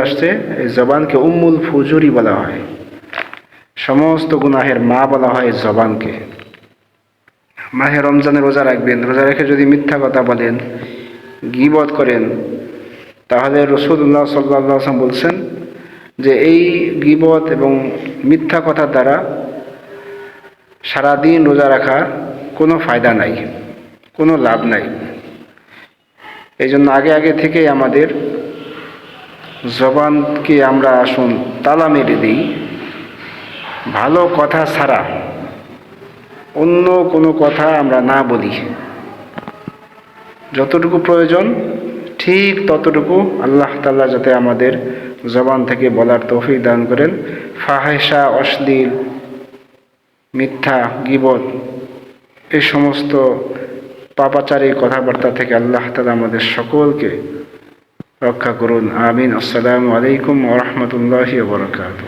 আসছে জবানকে উম্মুল ফুজুরি বলা হয়। সমস্ত গুনাহের মা বলা হয় জবানকে। মাহে রমজানে রোজা রাখবেন, রোজা রেখে যদি মিথ্যা কথা বলেন, গিবত করেন, তাহলে রসুল্লাহ সাল্লাহ আসলাম বলছেন যে এই গিবত এবং মিথ্যা কথার দ্বারা সারাদিন রোজা রাখা কোনো ফায়দা নাই, কোনো লাভ নাই। এই আগে আগে থেকেই আমাদের জবানকে আমরা আসুন তালা মেরে দিই। ভালো কথা ছাড়া অন্য কোনো কথা আমরা না বলি। যতটুকু প্রয়োজন, ঠিক ততটুকু আল্লাহ তাল্লাহ যাতে আমাদের জবান থেকে বলার তৌফিক দান করেন। ফাহেসা অশ্লীল, মিথ্যা, গিবত এই সমস্ত পাপাচারী কথাবার্তা থেকে আল্লাহ তালা আমাদের সকলকে রক্ষা করুন। আমিন। আসসালামু আলাইকুম ওরহমতুল্লাহ বরকাত